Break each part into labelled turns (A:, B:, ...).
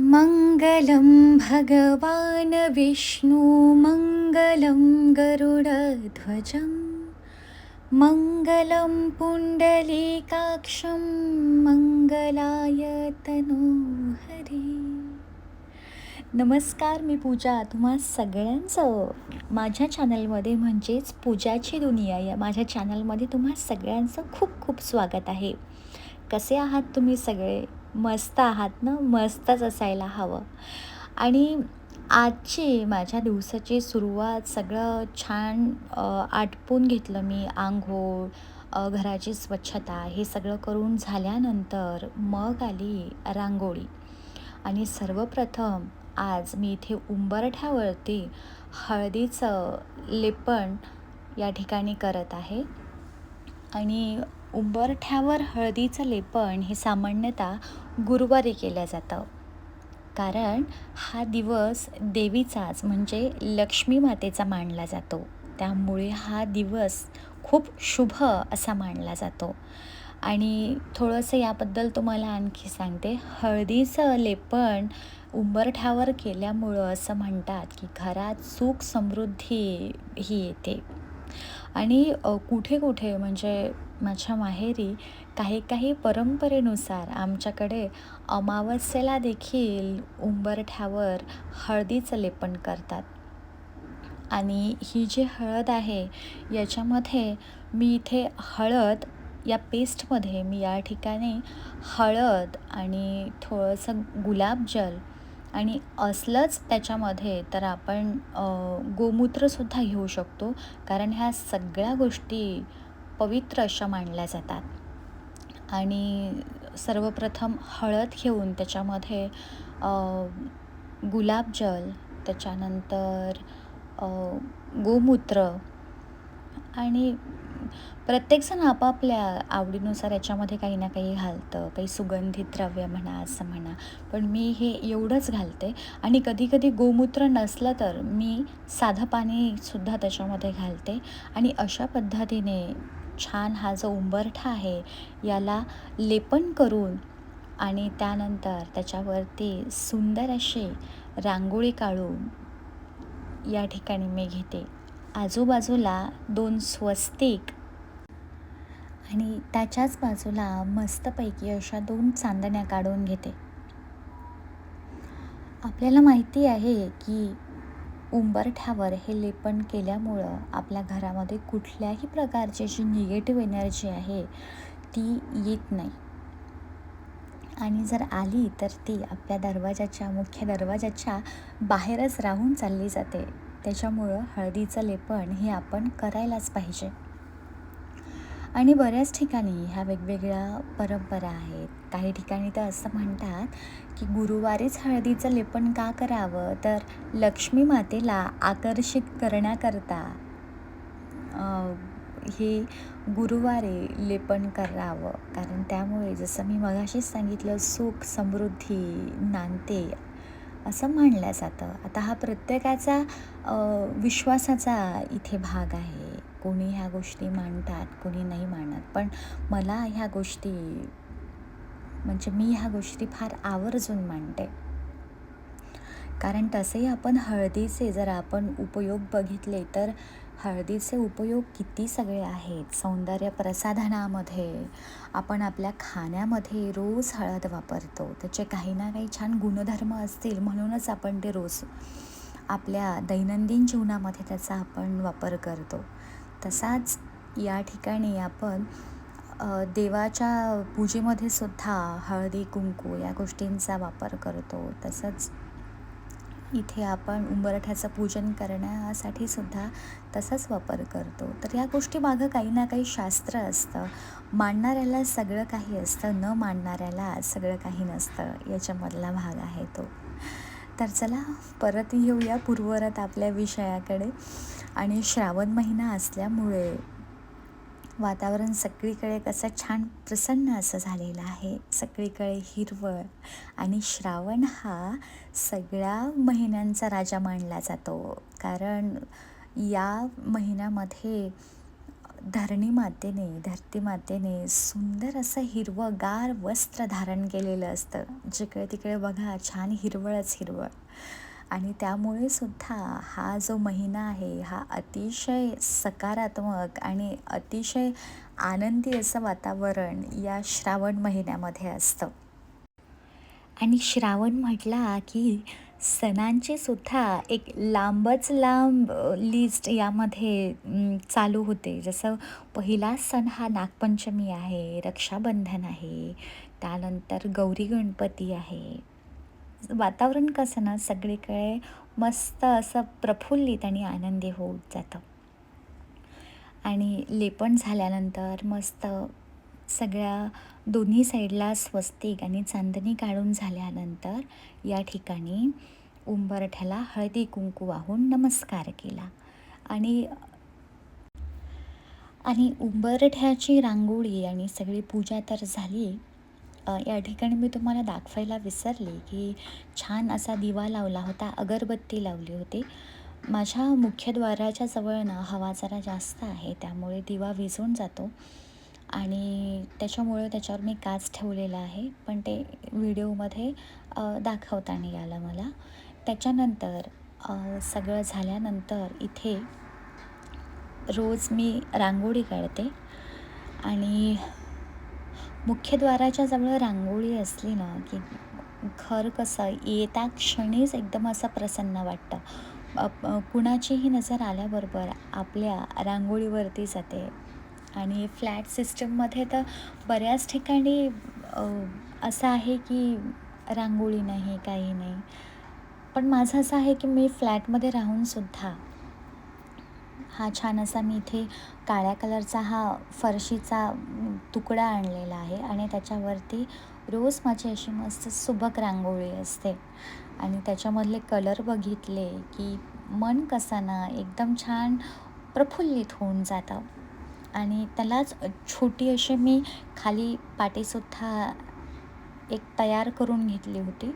A: मङ्गलं भगवान् विष्णु मङ्गलं गरुडध्वजं मङ्गलं पुण्डलीकाक्षं मङ्गलाय तनोहरी नमस्कार मी पूजा तुम्हा सगळ्यांचं. माझ्या चॅनलमध्ये म्हणजेच पूजाची दुनिया या माझ्या चॅनलमध्ये तुम्हा सगळ्यांचं खूप खूप स्वागत आहे. कसे आहात तुम्ही सगळे? मस्त आहात ना? मस्तच असायला हवं. आणि आजची माझ्या दिवसाची सुरुवात सगळं छान आटपून घेतलं मी. आंघोळ घराची स्वच्छता हे सगळं करून झाल्यानंतर मग आली रांगोळी. आणि सर्वप्रथम आज मी इथे उंबरठ्यावरती हळदीचं लेपण या ठिकाणी करत आहे. आणि उंबरठ्यावर हळदीचं लेपन हे सामान्यतः गुरुवारी केलं जातं. कारण हा दिवस देवीचाच म्हणजे लक्ष्मी मातेचा मानला जातो. त्यामुळे हा दिवस खूप शुभ असा मानला जातो. आणि थोडंसं याबद्दल तुम्हाला आणखी सांगते. हळदीचं लेपन उंबरठ्यावर केल्यामुळं असं म्हणतात की घरात सुख समृद्धी ही येते. आणि कुठे कुठे म्हणजे माझ्या माहेरी काही काही परंपरेनुसार आमच्याकडे अमावस्येला देखील उंबरठ्यावर हळदीचं लेपन करतात. आणि ही जी हळद आहे याच्यामध्ये मी इथे हळद या पेस्टमध्ये मी या ठिकाणी हळद आणि थोडंसं गुलाबजल आणि असलंच त्याच्यामध्ये तर आपण गोमूत्रसुद्धा घेऊ शकतो कारण ह्या सगळ्या गोष्टी पवित्र अशा मानल्या जातात. आणि सर्वप्रथम हळद घेऊन त्याच्यामध्ये गुलाबजल त्याच्यानंतर गोमूत्र आणि प्रत्येकजण आपापल्या आवडीनुसार याच्यामध्ये काही ना काही घालतं काही सुगंधित द्रव्य म्हणा असं म्हणा. पण मी हे एवढंच घालते. आणि कधीकधी गोमूत्र नसलं तर मी साधं पाणीसुद्धा त्याच्यामध्ये घालते. आणि अशा पद्धतीने छान हा जो उंबरठा आहे याला लेपन करून आणि त्यानंतर त्याच्यावरती सुंदर अशी रांगोळी काढून या ठिकाणी मी घेते. आजूबाजूला दोन स्वस्तिक आणि त्याच्याच बाजूला मस्तपैकी अशा दोन चांदण्या काढून घेते. आपल्याला माहिती आहे की उंबरठ्यावर हे लेपन केल्यामुळं आपल्या घरामध्ये कुठल्याही प्रकारची जी निगेटिव्ह एनर्जी आहे ती येत नाही. आणि जर आली तर ती आपल्या दरवाजाच्या मुख्य दरवाजाच्या बाहेरच राहून चालली जाते. त्याच्यामुळं हळदीचं लेपन हे आपण करायलाच पाहिजे. आणि बऱ्याच ठिकाणी ह्या वेगवेगळ्या परंपरा आहेत. काही ठिकाणी तर असं म्हणतात की गुरुवारीच हळदीचं लेपन का करावं? तर लक्ष्मी मातेला आकर्षित करण्याकरता हे गुरुवारी लेपन करावं. कारण त्यामुळे जसं मी मगाशीच सांगितलं सुख समृद्धी नांदते असं मानलं जातं. आता हा प्रत्येकाचा विश्वासाचा इथे भाग आहे. कोणी ह्या गोष्टी मानतात कोणी नाही मानत पण मला ह्या गोष्टी म्हणजे मी ह्या गोष्टी फार आवर्जून मानते कारण तसेही आपण हळदीचे जर आपण उपयोग बघितले तर हळदीचे उपयोग किती सगळे आहेत. सौंदर्य प्रसाधनामध्ये आपण आपल्या खाण्यामध्ये रोज हळद वापरतो. त्याचे काही ना काही छान गुणधर्म असतील म्हणूनच आपण ते रोज आपल्या दैनंदिन जीवनामध्ये त्याचा आपण वापर करतो. तसाच या ठिकाणी आपण देवाच्या पूजेमध्ये सुद्धा हळदी कुंकू या गोष्टींचा वापर करतो. तसंच इथे आपण उंबरठ्याचं पूजन करण्यासाठी सुद्धा तसाच वापर करतो. तर या गोष्टी मागं काही ना काही शास्त्र असतं. मांडणाऱ्याला सगळं काही असतं न मांडणाऱ्याला सगळं काही नसतं. याच्यामधला भाग आहे तो. तर चला परत येऊया पूर्वरत आपल्या विषयाकडे. आणि श्रावण महिना असल्यामुळे वातावरण सगळीकडे कसं छान प्रसन्न असं झालेलं आहे. सगळीकडे हिरवळ आणि श्रावण हा सगळ्या महिन्यांचा राजा मानला जातो. कारण या महिन्यामध्ये धरणी मातेने धरती मातेने सुंदर असं हिरवंगार वस्त्र धारण केलेलं असतं. जिकडे तिकडे बघा छान हिरवळच हिरवळ. आणि त्यामुळे सुद्धा हा जो महिना आहे हा अतिशय सकारात्मक आणि अतिशय आनंदी असं वातावरण या श्रावण महिन्यामध्ये असतं. आणि श्रावण म्हटला की सणांची सुद्धा एक लांबच लांब लिस्ट यामध्ये चालू होते. जसं पहिला सण हा नागपंचमी आहे रक्षाबंधन आहे त्यानंतर गौरी गणपती आहे. वातावरण कसं ना सगळीकडे मस्त असं प्रफुल्लित आणि आनंदी होत जातं. आणि लेपण झाल्यानंतर मस्त सगळ्या दोन्ही साईडला स्वस्तिक आणि चांदणी काढून झाल्यानंतर या ठिकाणी उंबरठ्याला हळदी कुंकू वाहून नमस्कार केला. आणि आणि उंबरठ्याची रांगोळी आणि सगळी पूजा तर झाली. या ठिकाणी मी तुम्हाला दाखवायला विसरले की छान असा दिवा लावला होता अगरबत्ती लावली होती. माझ्या मुख्यद्वाराच्या जवळ ना हवा जरा जास्त आहे त्यामुळे दिवा विझून जातो. आणि त्याच्यामुळे त्याच्यावर मी काच ठेवलेला आहे. पण ते व्हिडिओमध्ये दाखवता नाही आलं मला. त्याच्यानंतर सगळं झाल्यानंतर इथे रोज मी रांगोळी काढते. आणि मुख्यद्वाराच्या जवळ रांगोळी असली ना की घर कसं येत्या क्षणीच एकदम असं प्रसन्न वाटतं. कुणाचीही नजर आल्याबरोबर आपल्या रांगोळीवरती जाते. आणि फ्लॅट सिस्टममध्ये तर बऱ्याच ठिकाणी असं आहे की रांगोळी नाही काही नाही. पण माझं असं आहे की मी फ्लॅटमध्ये राहूनसुद्धा हा छान असा मी इथे काळ्या कलरचा हा फरशीचा तुकडा आणलेला आहे आणि त्याच्यावरती रोज माझी अशी मस्त सुबक रांगोळी असते. आणि त्याच्यामधले कलर बघितले की मन कसं ना एकदम छान प्रफुल्लित होऊन जातं. आणि त्यालाच छोटी अशी मी खाली पाटीसुद्धा एक तयार करून घेतली होती.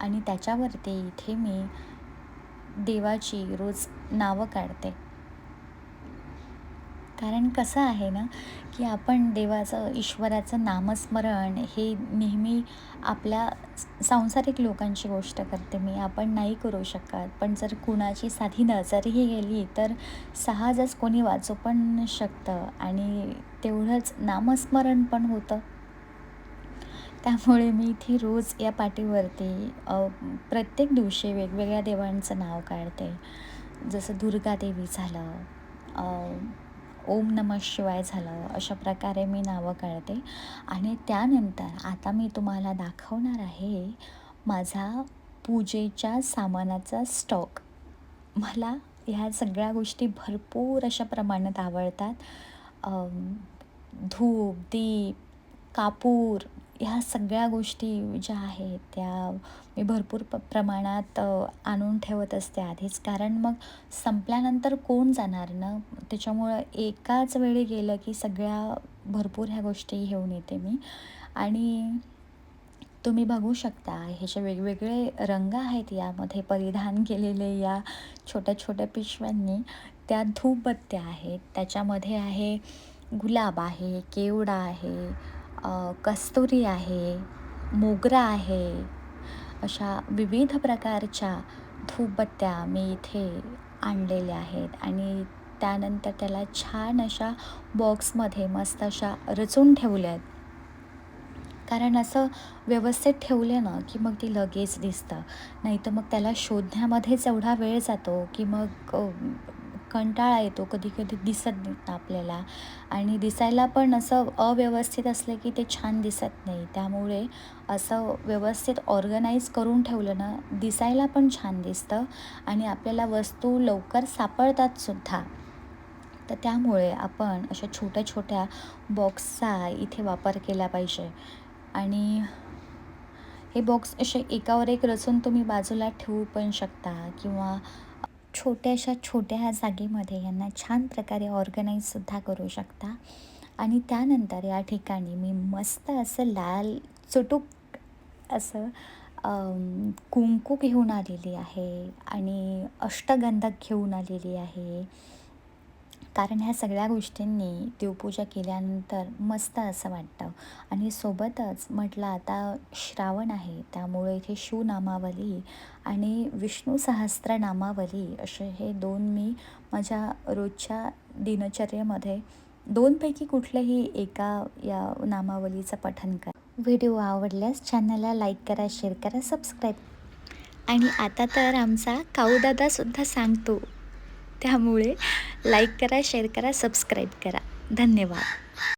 A: आणि त्याच्यावरती इथे मी देवाची रोज नावं काढते. कारण कसं आहे ना की आपण देवाचं ईश्वराचं नामस्मरण हे नेहमी आपल्या सांसारिक लोकांची गोष्ट करते. मी आपण नाही करू शकत. पण जर कुणाची साधी नजरही गेली तर सहजच कोणी वाचू पण शकतं आणि तेवढंच नामस्मरण पण होतं. त्यामुळे मी इथे रोज या पाटीवरती प्रत्येक दिवशी वेगवेगळ्या देवांचं नाव काढते. जसं दुर्गादेवी झालं ओम नम शिवाय झालं अशा प्रकारे मी नावं काढते. आणि त्यानंतर आता मी तुम्हाला दाखवणार आहे माझा पूजेच्या सामानाचा स्टॉक मला ह्या सगळ्या गोष्टी भरपूर अशा प्रमाणात आवडतात. धूप दीप कापूर ह्या सगळ्या गोष्टी ज्या आहेत त्या मी भरपूर प प्रमाणात आणून ठेवत असते आधीच. कारण मग संपल्यानंतर कोण जाणार ना? त्याच्यामुळं एकाच वेळी गेलं की सगळ्या भरपूर ह्या गोष्टी घेऊन येते मी. आणि तुम्ही बघू शकता हे जे वेगवेगळे रंग आहेत यामध्ये परिधान केलेले या छोट्या छोट्या पिशव्यांनी त्या धूपबत्त्या आहेत. त्याच्यामध्ये आहे गुलाब आहे केवडा आहे कस्तुरी आहे मोगरा आहे अशा विविध प्रकारच्या धूपबत्त्या मी इथे आणलेल्या आहेत. आणि त्यानंतर त्याला छान अशा बॉक्समध्ये मस्त अशा रचून ठेवल्या आहेत. कारण असं व्यवस्थित ठेवलं ना की मग ती लगेच दिसतं. नाही तर मग त्याला शोधण्यामध्येच एवढा वेळ जातो की मग कंटाळा येतो कधी कधी दिसत नाही आपल्याला. आणि दिसायला पण असं अव्यवस्थित असलं की ते छान दिसत नाही. त्यामुळे असं व्यवस्थित ऑर्गनाईज करून ठेवलं ना दिसायला पण छान दिसतं आणि आपल्याला वस्तू लवकर सापडतात सुद्धा. तर त्यामुळे आपण अशा छोट्या छोट्या बॉक्सचा इथे वापर केला पाहिजे. आणि हे बॉक्स असे एकावर एक रचून तुम्ही बाजूला ठेवू पण शकता किंवा छोट्याशा छोट्या जागेमध्ये यांना छान प्रकारे ऑर्गनाईजसुद्धा करू शकता. आणि त्यानंतर या ठिकाणी मी मस्त असं लाल चुटूक असं कुंकू घेऊन आलेली आहे आणि अष्टगंधक घेऊन आलेली आहे. कारण ह्या सगळ्या गोष्टींनी देवपूजा केल्यानंतर मस्त असं वाटतं. आणि सोबतच म्हटलं आता श्रावण आहे त्यामुळे इथे शिवनामावली आणि विष्णू सहस्त्रनामावली असे हे दोन मी माझ्या रोजच्या दिनचर्येमध्ये दोनपैकी कुठल्याही एका या नामावलीचं पठन करा. व्हिडिओ आवडल्यास चॅनलला लाईक करा शेअर करा सबस्क्राईब आणि आता तर आमचा काऊदादासुद्धा सांगतो त्यामुळे लाईक करा शेअर करा सबस्क्राईब करा. धन्यवाद.